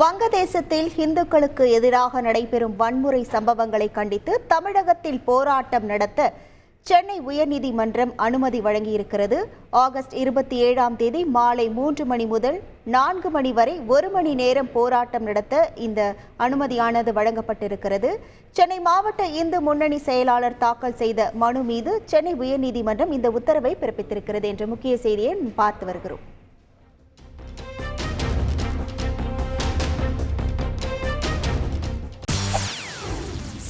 வங்கதேசத்தில் இந்துக்களுக்கு எதிராக நடைபெறும் வன்முறை சம்பவங்களை கண்டித்து தமிழகத்தில் போராட்டம் நடத்த சென்னை உயர்நீதிமன்றம் அனுமதி வழங்கியிருக்கிறது. ஆகஸ்ட் இருபத்தி ஏழாம் தேதி மாலை மூன்று மணி முதல் நான்கு மணி வரை ஒரு மணி நேரம் போராட்டம் நடத்த இந்த அனுமதியானது வழங்கப்பட்டிருக்கிறது. சென்னை மாவட்ட இந்து முன்னணி செயலாளர் தாக்கல் செய்த மனு மீது சென்னை உயர்நீதிமன்றம் இந்த உத்தரவை பிறப்பித்திருக்கிறது என்ற முக்கிய செய்தியை பார்த்து வருகிறோம்.